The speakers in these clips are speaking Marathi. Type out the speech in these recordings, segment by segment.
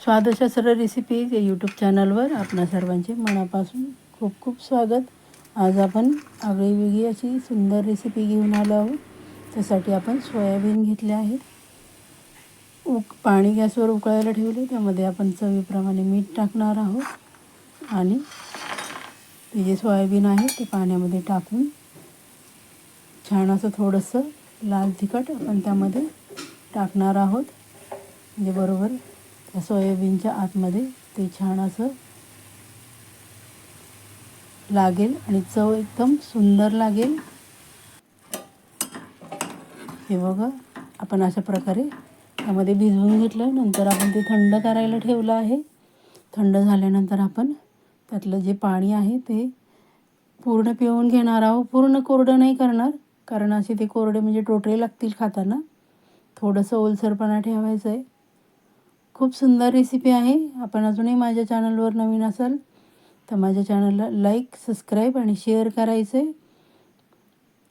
स्वादशास्त्र रेसिपीज या यूट्यूब चॅनलवर आपणा सर्वांचे मनापासून खूप खूप स्वागत. आज आपण आगळी वेगळी अशी सुंदर रेसिपी घेऊन आलो आहोत. त्यासाठी आपण सोयाबीन घेतले आहेत उक पाणी गॅसवर उकळायला ठेवले. त्यामध्ये आपण चवीप्रमाणे मीठ टाकणार आहोत. आणि ते जे सोयाबीन आहे ते पाण्यामध्ये टाकून छान असं थोडंसं लाल तिखट आपण त्यामध्ये टाकणार आहोत. म्हणजे बरोबर त्या सोयाबीनच्या आतमध्ये ते छान असं लागेल आणि चव एकदम सुंदर लागेल. हे बघा आपण अशा प्रकारे त्यामध्ये भिजवून घेतलं. नंतर आपण ते थंड करायला ठेवलं आहे. थंड झाल्यानंतर आपण त्यातलं जे पाणी आहे ते पूर्ण पिऊन घेणार आहोत. पूर्ण कोरडं नाही करणार कारण असे ते कोरडे म्हणजे टोटरे लागतील खाताना. थोडंसं ओलसरपणा ठेवायचं आहे खूप सुंदर रेसिपी आहे. आपण अजूनही माझ्या चॅनलवर नवीन असाल तर माझ्या चॅनलला लाईक सबस्क्राईब आणि शेअर करायचं आहे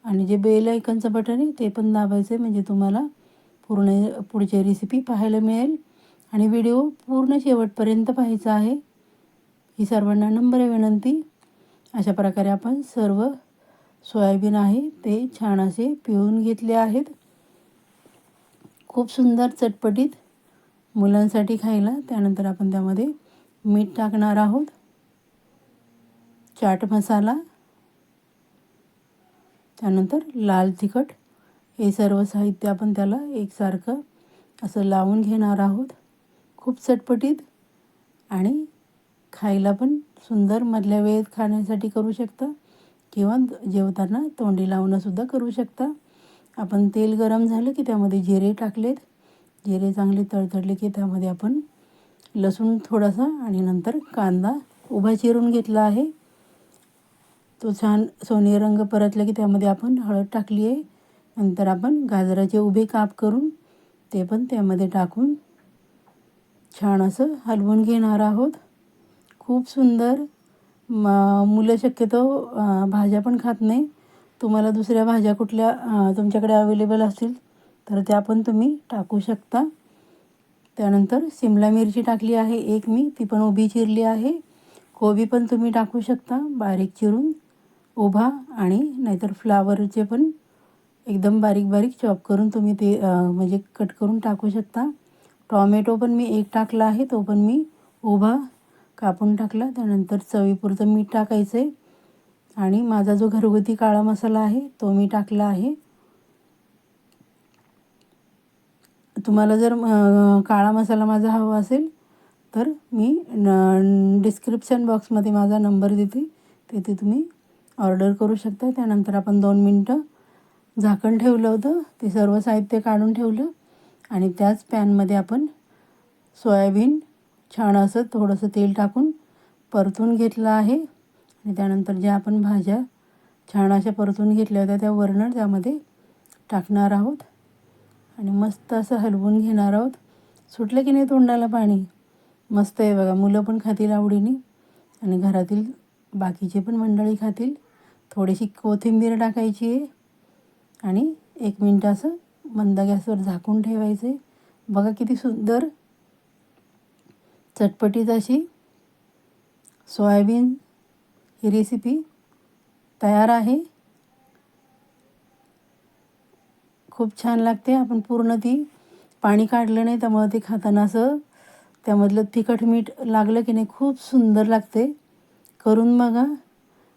आणि जे बेल आयकनचं बटन आहे ते पण दाबायचं आहे म्हणजे तुम्हाला पूर्ण पुढची रेसिपी पाहायला मिळेल. आणि व्हिडिओ पूर्ण शेवटपर्यंत पाहायचा आहे. ही सर्वांना नंबर आहे विनंती. अशा प्रकारे आपण सर्व सोयाबीन आहे ते छान असे पिळून घेतले आहेत. खूप सुंदर चटपटीत मुलांसाठी खायला. त्यानंतर आपण त्यामध्ये मीठ टाकणार आहोत. चाट मसाला. त्यानंतर लाल तिखट. हे सर्व साहित्य आपण त्याला एकसारखं असं लावून घेणार आहोत. खूप चटपटीत आणि खायला पण सुंदर मधल्या वेळेत खाण्यासाठी करू शकता किंवा जेवताना तोंडी लावणंसुद्धा करू शकता. आपण तेल गरम झालं की त्यामध्ये जिरे टाकलेत. जिरे चांगले तळतळले की त्यामध्ये आपण लसूण थोडासा आणि नंतर कांदा उभा चिरून घेतला आहे. तो छान सोने रंग परतला की त्यामध्ये आपण हळद टाकली आहे. नंतर आपण गाजराचे उभे काप करून ते पण त्यामध्ये टाकून छान असं हलवून घेणार आहोत. खूप सुंदर. म मुलं शक्यतो भाज्या पण खात नाही. तुम्हाला दुसऱ्या भाज्या कुठल्या तुमच्याकडे अवेलेबल असतील? तर त्या पण तुम्ही टाकू शकता. त्यानंतर सिमला मिरची टाकली आहे एक मी ती पण उभी चिरली आहे. कोबी पण तुम्ही टाकू शकता बारीक चिरून. उभा आणि नाहीतर फ्लावरचे पण एकदम बारीक बारीक चॉप करून तुम्ही ते म्हणजे कट करून टाकू शकता. टॉमॅटो पण मी एक टाकला आहे तो पण मी उभा कापून टाकला. त्यानंतर चवीपुरतं मीठ टाकायचं आहे आणि माझा जो घरगुती काळा मसाला आहे तो मी टाकला आहे. तुम्हाला जर काळा मसाला माझा हवा असेल तर मी न डिस्क्रिप्शन बॉक्समध्ये माझा नंबर देते. तिथे तुम्ही ऑर्डर करू शकता. त्यानंतर आपण दोन मिनटं झाकण ठेवलं होतं. ते सर्व साहित्य काढून ठेवलं. आणि त्याच पॅनमध्ये आपण सोयाबीन छान असं थोडंसं तेल टाकून परतून घेतलं आहे. आणि त्यानंतर ज्या आपण भाज्या छान अशा परतून घेतल्या होत्या त्या वरणं त्यामध्ये टाकणार आहोत. आणि मस्त असं हलवून घेणार आहोत. सुटलं की नाही तोंडाला पाणी? मस्त आहे बघा मुलं पण खातील आवडीने. आणि घरातील बाकीचे पण मंडळी खातील. थोडीशी कोथिंबीर टाकायची आहे. आणि एक मिनटं असं मंद गॅसवर झाकून ठेवायचं आहे बघा किती सुंदर. चटपटीत अशी सोयाबीन ही रेसिपी तयार आहे. खूप छान लागते. आपण पूर्ण ती पाणी काढलं नाही त्यामुळं ते खाताना असं त्यामधलं तिखट मीठ लागलं की नाही खूप सुंदर लागते. करून बघा.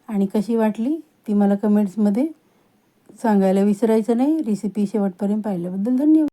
आणि कशी वाटली ती मला कमेंट्समध्ये सांगायला विसरायचं नाही. रेसिपी शेवटपर्यंत पाहिल्याबद्दल धन्यवाद.